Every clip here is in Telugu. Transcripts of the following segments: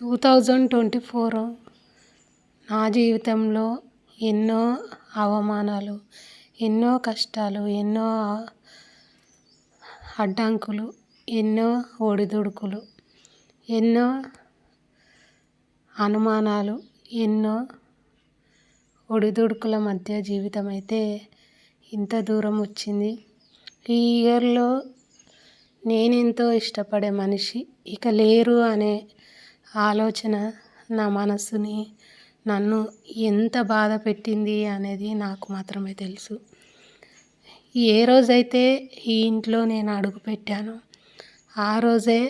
టూ థౌజండ్ ట్వంటీ ఫోర్ నా జీవితంలో ఎన్నో అవమానాలు ఎన్నో కష్టాలు ఎన్నో అడ్డంకులు ఎన్నో ఒడిదుడుకులు ఎన్నో అనుమానాలు ఎన్నో ఒడిదుడుకుల మధ్య జీవితం అయితే ఇంత దూరం వచ్చింది. ఈ ఇయర్లో నేనెంతో ఇష్టపడే మనిషి ఇక లేరు అనే ఆలోచన నా మనస్సుని నన్ను ఎంత బాధ పెట్టింది అనేది నాకు మాత్రమే తెలుసు. ఏ రోజైతే ఈ ఇంట్లో నేను అడుగుపెట్టానో ఆ రోజే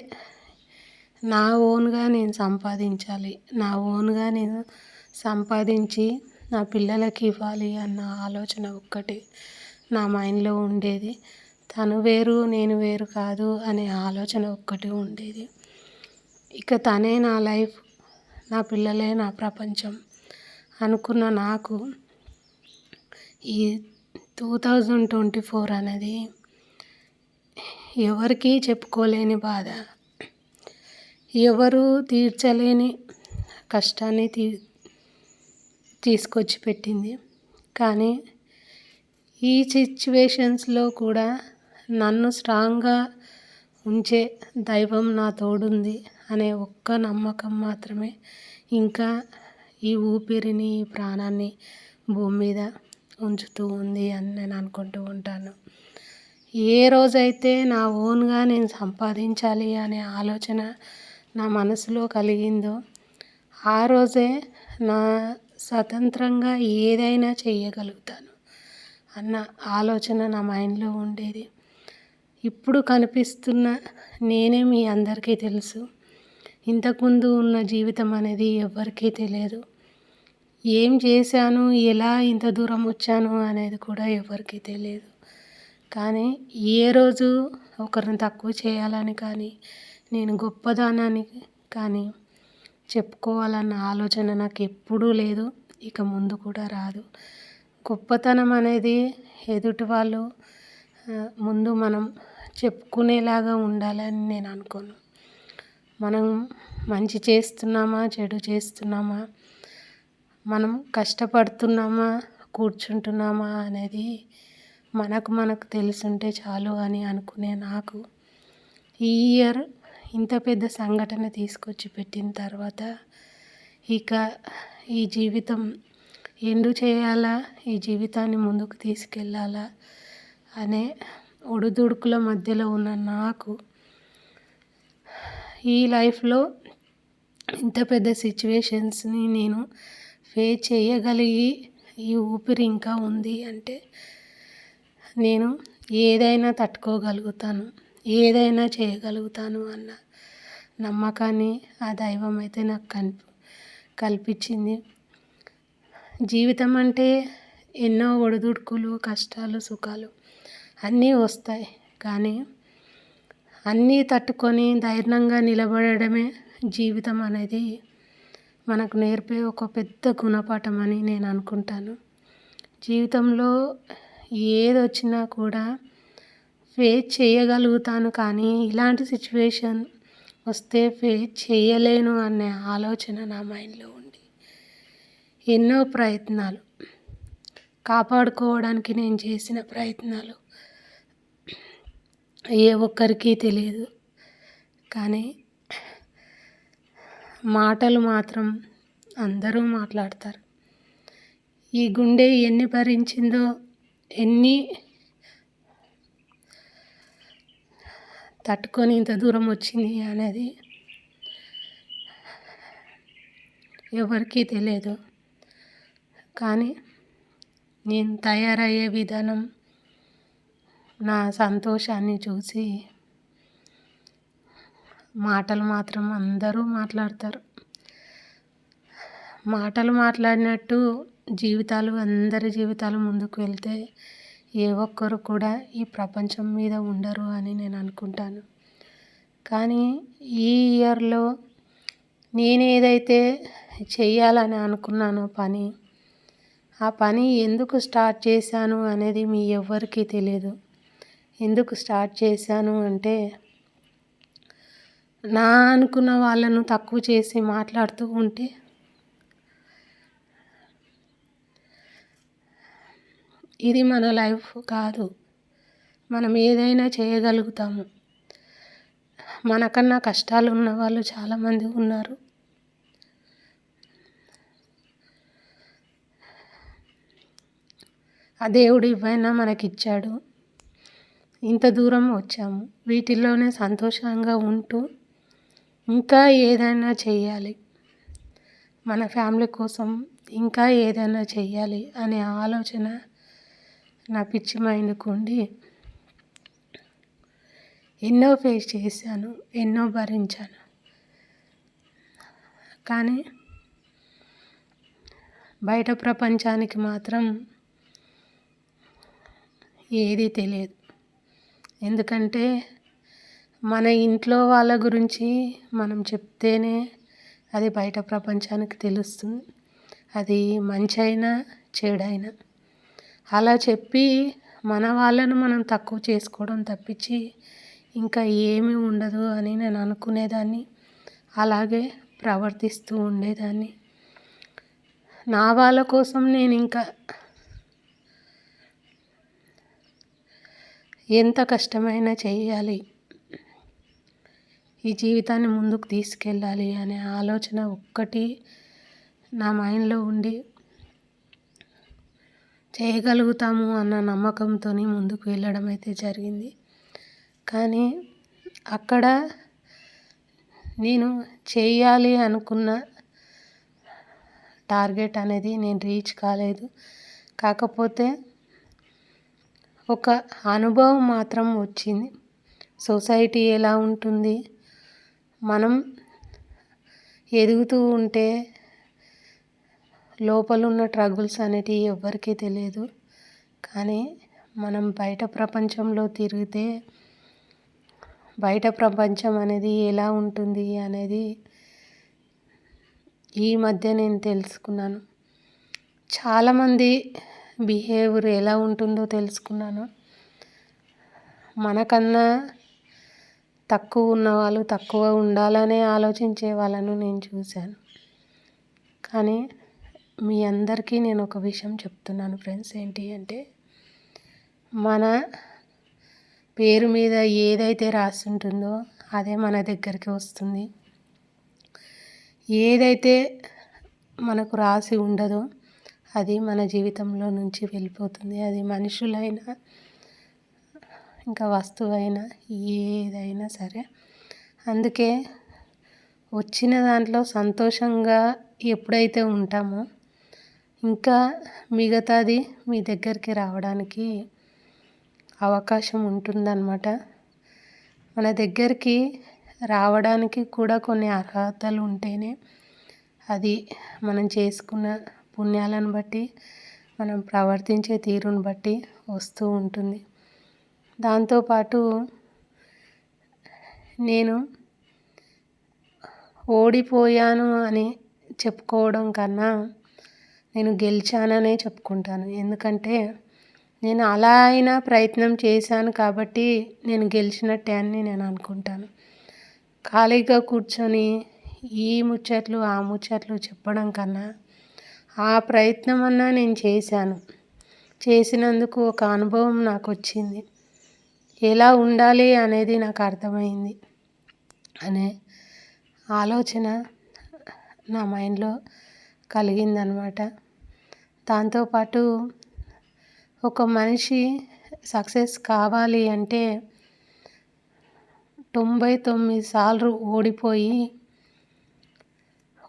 నా ఓన్గా నేను సంపాదించాలి నా ఓన్గా నేను సంపాదించి నా పిల్లలకి ఇవ్వాలి అన్న ఆలోచన ఒక్కటి నా మైండ్లో ఉండేది. తను వేరు నేను వేరు కాదు అనే ఆలోచన ఒక్కటి ఉండేది. ఇక తనే నా లైఫ్ నా పిల్లలే నా ప్రపంచం అనుకున్న నాకు ఈ టూ థౌజండ్ ట్వంటీ ఫోర్ అనేది ఎవరికీ చెప్పుకోలేని బాధ. ఎవరు తీర్చలేని కష్టాన్ని తీ తీసుకొచ్చి పెట్టింది. కానీ ఈ సిచ్యువేషన్స్లో కూడా నన్ను స్ట్రాంగ్గా ఉంచే దైవం నా తోడుంది. అనే ఒక్క నమ్మకం మాత్రమే. ఇంకా ఈ ఊపిరిని ఈ ప్రాణాన్ని భూమి మీద ఉంచుతూ ఉంది అని నేను అనుకుంటూ ఉంటాను. ఏ రోజైతే నా ఓన్గా నేను సంపాదించాలి అనే ఆలోచన నా మనసులో కలిగిందో ఆ రోజే నా స్వతంత్రంగా ఏదైనా చేయగలుగుతాను అన్న ఆలోచన నా మైండ్లో ఉండేది. ఇప్పుడు కనిపిస్తున్న నేనే మీ అందరికీ తెలుసు. ఇంతకుముందు ఉన్న జీవితం అనేది ఎవ్వరికీ తెలియదు. ఏం చేశాను ఎలా ఇంత దూరం వచ్చాను అనేది కూడా ఎవరికీ తెలియదు. కానీ ఏ రోజు ఒకరిని తక్కువ చేయాలని కానీ నేను గొప్పదానాన్ని కానీ చెప్పుకోవాలన్న ఆలోచన నాకు ఎప్పుడూ లేదు ఇక ముందు కూడా రాదు. గొప్పతనం అనేది ఎదుటి వాళ్ళు ముందు మనం చెప్పుకునేలాగా ఉండాలని నేను అనుకోను. మనం మంచి చేస్తున్నామా చెడు చేస్తున్నామా మనం కష్టపడుతున్నామా కూర్చుంటున్నామా అనేది మనకు మనకు తెలుసుంటే చాలు అని అనుకునే నాకు ఈ ఇయర్ ఇంత పెద్ద సంఘటన తీసుకొచ్చి పెట్టిన తర్వాత ఇక ఈ జీవితం ఎండు చేయాలా ఈ జీవితాన్ని ముందుకు తీసుకెళ్ళాలా అనే ఒడిదుడుకుల మధ్యలో ఉన్న నాకు ఈ లైఫ్లో ఇంత పెద్ద సిచ్యువేషన్స్ని నేను ఫేస్ చేయగలిగి ఈ ఊపిరి ఇంకా ఉంది అంటే నేను ఏదైనా తట్టుకోగలుగుతాను ఏదైనా చేయగలుగుతాను అన్న నమ్మకాన్ని ఆ దైవం అయితే నాకు కనిపి కల్పించింది. జీవితం అంటే ఎన్నో ఒడిదుడుకులు కష్టాలు సుఖాలు అన్నీ వస్తాయి. కానీ అన్నీ తట్టుకొని ధైర్యంగా నిలబడడమే జీవితం అనేది మనకు నేర్పే ఒక పెద్ద గుణపాఠం అని నేను అనుకుంటాను. జీవితంలో ఏది వచ్చినా కూడా ఫేస్ చేయగలుగుతాను కానీ ఇలాంటి సిచ్యువేషన్ వస్తే ఫేస్ చేయలేను అనే ఆలోచన నా మైండ్లో ఉంది. ఎన్నో ప్రయత్నాలు. కాపాడుకోవడానికి నేను చేసిన ప్రయత్నాలు. ఏ ఒక్కరికి తెలియదు కానీ మాటలు మాత్రం అందరూ మాట్లాడతారు. ఈ గుండె ఎన్ని భరించిందో ఎన్ని తట్టుకొని ఇంత దూరం వచ్చింది అనేది ఎవరికీ తెలియదు కానీ నేను తయారయ్యే విధానం నా సంతోషాన్ని చూసి మాటలు మాత్రం అందరూ మాట్లాడతారు. మాటలు మాట్లాడినట్టు జీవితాలు అందరి జీవితాలు ముందుకు వెళ్తే ఏ ఒక్కరు కూడా ఈ ప్రపంచం మీద ఉండరు అని నేను అనుకుంటాను. కానీ ఈ ఇయర్లో నేను ఏదైతే చేయాలని అనుకున్నానో పని ఆ పని ఎందుకు స్టార్ట్ చేశాను అనేది మీ ఎవ్వరికీ తెలియదు. ఎందుకు స్టార్ట్ చేశాను అంటే నా అనుకున్న వాళ్ళను తక్కువ చేసి మాట్లాడుతూ ఉంటే ఇది మన లైఫ్ కాదు. మనం ఏదైనా చేయగలుగుతాము. మనకన్నా కష్టాలు ఉన్న వాళ్ళు చాలామంది ఉన్నారు. ఆ దేవుడు ఇవైనా మనకిచ్చాడు. ఇంత దూరం వచ్చాము. వీటిల్లోనే సంతోషంగా ఉంటూ ఇంకా ఏదైనా చెయ్యాలి. మన ఫ్యామిలీ కోసం ఇంకా ఏదైనా చెయ్యాలి అనే ఆలోచన నా పిచ్చి మైండ్కు ఉండి ఎన్నో ఫేస్ చేశాను ఎన్నో భరించాను. కానీ బయట ప్రపంచానికి మాత్రం ఏదీ తెలియదు. ఎందుకంటే మన ఇంట్లో వాళ్ళ గురించి మనం చెప్తేనే అది బయట ప్రపంచానికి తెలుస్తుంది. అది మంచి అయినా చెడైనా. అలా చెప్పి మన వాళ్ళను మనం తక్కువ చేసుకోవడం తప్పించి ఇంకా ఏమీ ఉండదు అని నేను అనుకునేదాన్ని. అలాగే ప్రవర్తిస్తూ ఉండేదాన్ని. నా వాళ్ళ కోసం నేను ఇంకా ఎంత కష్టమైనా చేయాలి ఈ జీవితాన్ని ముందుకు తీసుకెళ్ళాలి అనే ఆలోచన ఒక్కటి నా మైండ్లో ఉండి చేయగలుగుతాము అన్న నమ్మకంతో ముందుకు వెళ్ళడం అయితే జరిగింది. కానీ అక్కడ నేను చేయాలి అనుకున్న టార్గెట్ అనేది నేను రీచ్ కాలేదు. కాకపోతే ఒక అనుభవం మాత్రం వచ్చింది. సొసైటీ ఎలా ఉంటుంది? మనం ఎదుగుతూ ఉంటే లోపల ఉన్న ట్రగుల్స్ అనేటివి ఎవ్వరికీ తెలియదు. కానీ మనం బయట ప్రపంచంలో తిరిగితే బయట ప్రపంచం అనేది ఎలా ఉంటుంది అనేది ఈ మధ్య నేను తెలుసుకున్నాను. చాలామంది బిహేవియర్ ఎలా ఉంటుందో తెలుసుకున్నాను. మనకన్నా తక్కువ ఉన్న వాళ్ళు తక్కువ ఉండాలనే ఆలోచించే వాళ్ళను నేను చూశాను. కానీ మీ అందరికీ నేను ఒక విషయం చెప్తున్నాను ఫ్రెండ్స్. ఏంటి అంటే మన పేరు మీద ఏదైతే రాసి ఉంటుందో అదే మన దగ్గరికి వస్తుంది. ఏదైతే మనకు రాసి ఉండదో అది మన జీవితంలో నుంచి వెళ్ళిపోతుంది. అది మనుషులైనా ఇంకా వస్తువైనా ఏదైనా సరే. అందుకే వచ్చిన దాంట్లో సంతోషంగా ఎప్పుడైతే ఉంటామో ఇంకా మిగతాది మీ దగ్గరికి రావడానికి అవకాశం ఉంటుందన్నమాట. మన దగ్గరికి రావడానికి కూడా కొన్ని అర్హతలు ఉంటేనే అది మనం చేసుకున్న పుణ్యాలను బట్టి మనం ప్రవర్తించే తీరును బట్టి వస్తూ ఉంటుంది. దాంతోపాటు నేను ఓడిపోయాను అని చెప్పుకోవడం కన్నా నేను గెలిచాననే చెప్పుకుంటాను. ఎందుకంటే నేను అలా అయినా ప్రయత్నం చేశాను కాబట్టి నేను గెలిచినట్టే అని నేను అనుకుంటాను. ఖాళీగా కూర్చొని ఈ ముచ్చట్లు ఆ ముచ్చట్లు చెప్పడం కన్నా ఆ ప్రయత్నం అన్నా నేను చేశాను. చేసినందుకు ఒక అనుభవం నాకు వచ్చింది ఎలా ఉండాలి అనేది నాకు అర్థమైంది. అనే ఆలోచన నా మైండ్లో కలిగిందనమాట. దాంతోపాటు ఒక మనిషి సక్సెస్ కావాలి అంటే తొంభై తొమ్మిది సార్లు ఓడిపోయి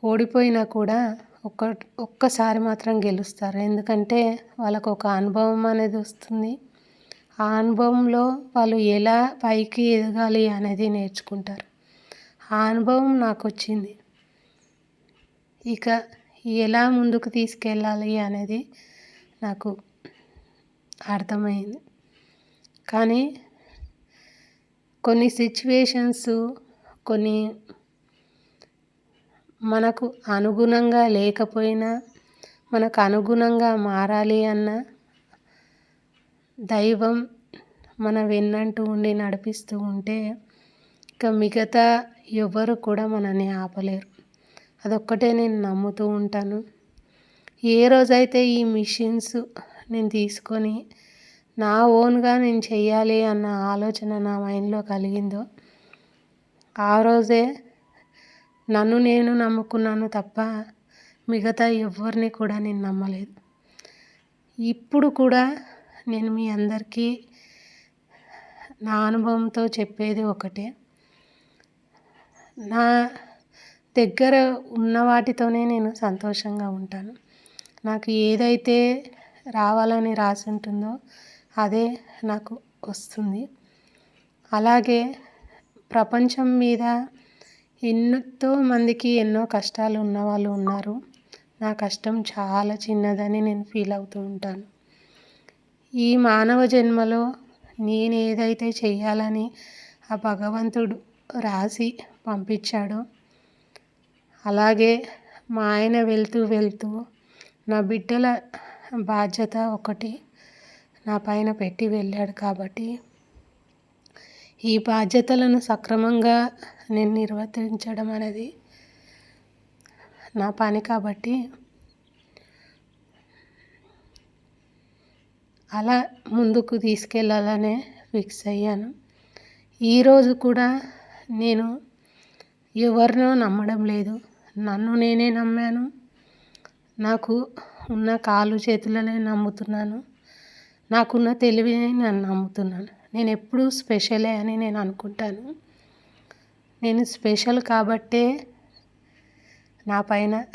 ఓడిపోయినా కూడా ఒక్క ఒక్కసారి మాత్రం గెలుస్తారు. ఎందుకంటే వాళ్ళకు ఒక అనుభవం అనేది వస్తుంది. ఆ అనుభవంలో వాళ్ళు ఎలా పైకి ఎదగాలి అనేది నేర్చుకుంటారు. ఆ అనుభవం నాకు వచ్చింది. ఇక ఎలా ముందుకు తీసుకెళ్ళాలి అనేది నాకు అర్థమైంది. కానీ కొన్ని సిచ్యువేషన్స్ కొన్ని మనకు అనుగుణంగా లేకపోయినా మనకు అనుగుణంగా మారాలి అన్న దైవం మన వెన్నంటూ ఉండి నడిపిస్తూ ఉంటే ఇక మిగతా ఎవరు కూడా మనల్ని ఆపలేరు. అదొక్కటే నేను నమ్ముతూ ఉంటాను. ఏ రోజైతే ఈ మిషన్స్ నేను తీసుకొని నా ఓన్గా నేను చెయ్యాలి అన్న ఆలోచన నా మైండ్లో కలిగిందో ఆ రోజే నన్ను నేను నమ్ముకున్నాను తప్ప మిగతా ఎవరిని కూడా నేను నమ్మలేదు. ఇప్పుడు కూడా నేను మీ అందరికీ నా అనుభవంతో చెప్పేది ఒకటే. నా దగ్గర ఉన్న వాటితోనే నేను సంతోషంగా ఉంటాను. నాకు ఏదైతే రావాలని రాసి ఉంటుందో అదే నాకు వస్తుంది. అలాగే ప్రపంచం మీద ఎంతో మందికి ఎన్నో కష్టాలు ఉన్నవాళ్ళు ఉన్నారు. నా కష్టం చాలా చిన్నదని నేను ఫీల్ అవుతూ ఉంటాను. ఈ మానవ జన్మలో నేను ఏదైతే చేయాలని ఆ భగవంతుడు రాసి పంపించాడో అలాగే మా ఆయన వెళ్తూ వెళ్తూ నా బిడ్డల బాధ్యత ఒకటి నా పైన పెట్టి వెళ్ళాడు కాబట్టి ఈ బాధ్యతలను సక్రమంగా నేను నిర్వర్తించడం అనేది నా పని కాబట్టి అలా ముందుకు తీసుకెళ్ళాలనే ఫిక్స్ అయ్యాను. ఈరోజు కూడా నేను ఎవరినో నమ్మడం లేదు. నన్ను నేనే నమ్మాను. నాకు ఉన్న కాలు చేతులనే నమ్ముతున్నాను. నాకున్న తెలివిని నేను నమ్ముతున్నాను. నేను ఎప్పుడూ స్పెషలే అని నేను అనుకుంటాను నేను స్పెషల్ కాబట్టే నా పైన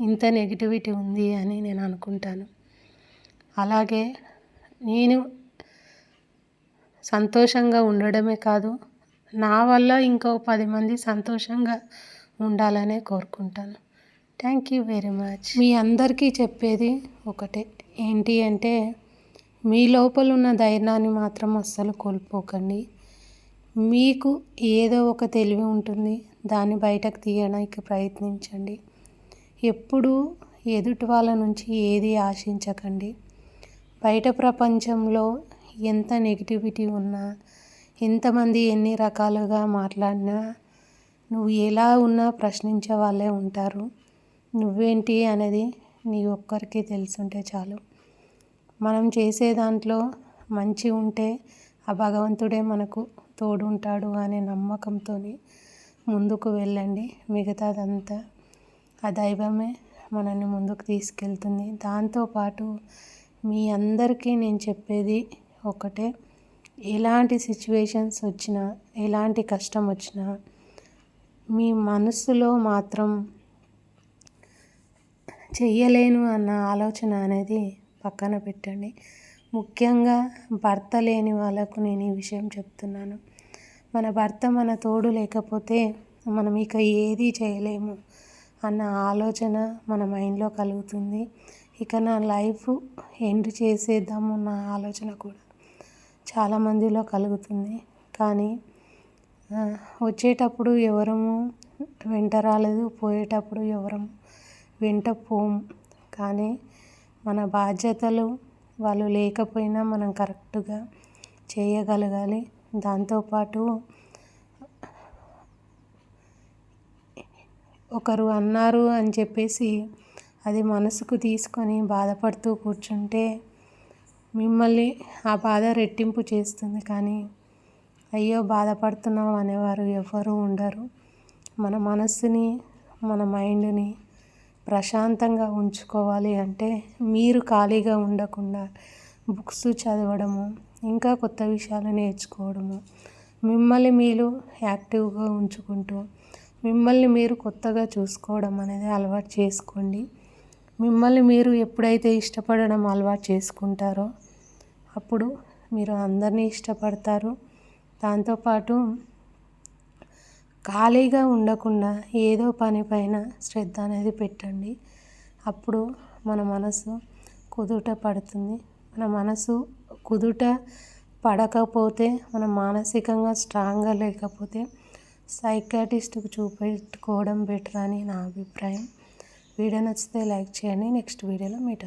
ఇంత నెగిటివిటీ ఉంది అని నేను అనుకుంటాను అలాగే నేను సంతోషంగా ఉండడమే కాదు నా వల్ల ఇంకో పది మంది సంతోషంగా ఉండాలనే కోరుకుంటాను. Thank you very much. మీ అందరికీ చెప్పేది ఒకటే ఏంటి అంటే మీ లోపల ఉన్న ధైర్యాన్ని మాత్రం అస్సలు కోల్పోకండి. మీకు ఏదో ఒక తెలివి ఉంటుంది. దాన్ని బయటకు తీయడానికి ప్రయత్నించండి. ఎప్పుడూ ఎదుటి వాళ్ళ నుంచి ఏది ఆశించకండి. బయట ప్రపంచంలో ఎంత నెగిటివిటీ ఉన్నా ఎంతమంది ఎన్ని రకాలుగా మాట్లాడినా నువ్వు ఎలా ఉన్నా ప్రశ్నించే వాళ్ళే ఉంటారు. నువ్వేంటి అనేది నీ ఒక్కరికి తెలుసుంటే చాలు. మనం చేసే దాంట్లో మంచి ఉంటే ఆ భగవంతుడే మనకు తోడుంటాడు అనే నమ్మకంతో ముందుకు వెళ్ళండి. మిగతాదంతా ఆ దైవమే మనల్ని ముందుకు తీసుకెళ్తుంది. దాంతోపాటు మీ అందరికీ నేను చెప్పేది ఒకటే. ఎలాంటి సిచ్యువేషన్స్ వచ్చినా ఎలాంటి కష్టం వచ్చినా మీ మనసులో మాత్రం చెయ్యలేను అన్న ఆలోచన అనేది పక్కన పెట్టండి. ముఖ్యంగా భర్త లేని వాళ్ళకు నేను ఈ విషయం చెప్తున్నాను. మన భర్త మన తోడు లేకపోతే మనం ఇక ఏది చేయలేము అన్న ఆలోచన మన మైండ్లో కలుగుతుంది. ఇక నా లైఫ్ ఎండ్ చేసేద్దాము అన్న ఆలోచన కూడా చాలామందిలో కలుగుతుంది. కానీ వచ్చేటప్పుడు ఎవరము వెంట రాలేదు పోయేటప్పుడు ఎవరము వెంట పోము. కానీ మన బాధ్యతలు వాళ్ళు లేకపోయినా మనం కరెక్ట్గా చేయగలగాలి. దాంతోపాటు ఒకరు అన్నారు అని చెప్పేసి అది మనసుకు తీసుకొని బాధపడుతూ కూర్చుంటే మిమ్మల్ని ఆ బాధ రెట్టింపు చేస్తుంది. కానీ అయ్యో బాధపడుతున్నాం అనేవారు ఎవరు ఉండరు. మన మనస్సుని మన మైండ్ని ప్రశాంతంగా ఉంచుకోవాలి అంటే మీరు ఖాళీగా ఉండకుండా బుక్స్ చదవడము ఇంకా కొత్త విషయాలు నేర్చుకోవడము మిమ్మల్ని మీరు యాక్టివ్గా ఉంచుకుంటూ మిమ్మల్ని మీరు కొత్తగా చూసుకోవడం అనేది అలవాటు చేసుకోండి. మిమ్మల్ని మీరు ఎప్పుడైతే ఇష్టపడడం అలవాటు చేసుకుంటారో అప్పుడు మీరు అందరినీ ఇష్టపడతారు. దాంతోపాటు ఖాళీగా ఉండకుండా ఏదో పని పైన శ్రద్ధ అనేది పెట్టండి. అప్పుడు మన మనసు కుదుట పడుతుంది. మన మనసు కుదుట పడకపోతే మనం మానసికంగా స్ట్రాంగ్గా లేకపోతే సైకాటిస్ట్కి చూపెట్టుకోవడం బెటర్ అని నా అభిప్రాయం. వీడియో నచ్చితే లైక్ చేయండి. నెక్స్ట్ వీడియోలో మీట్